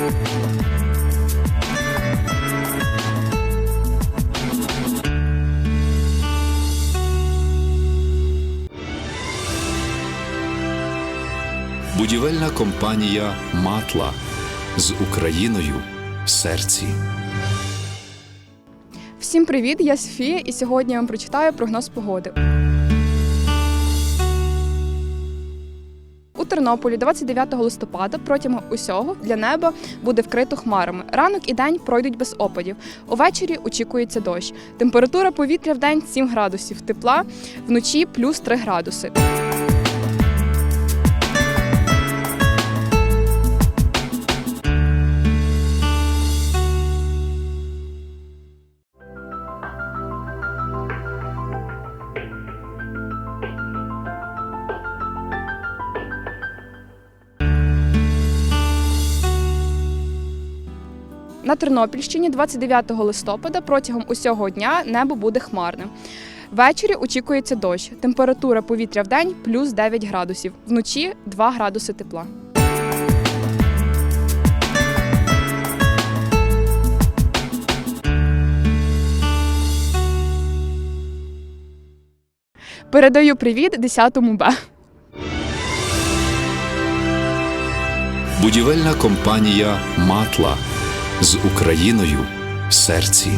Будівельна компанія Матла з Україною в серці. Всім привіт! Я Софія, і сьогодні я вам прочитаю прогноз погоди. Тернополі 29 листопада протягом усього для неба буде вкрито хмарами. Ранок і день пройдуть без опадів. Увечері очікується дощ. Температура повітря в день 7 градусів тепла, вночі плюс 3 градуси. На Тернопільщині 29 листопада протягом усього дня небо буде хмарним. Ввечері очікується дощ. Температура повітря в день плюс 9 градусів, вночі 2 градуси тепла. Передаю привіт 10 Б. Будівельна компанія Матла з Україною в серці.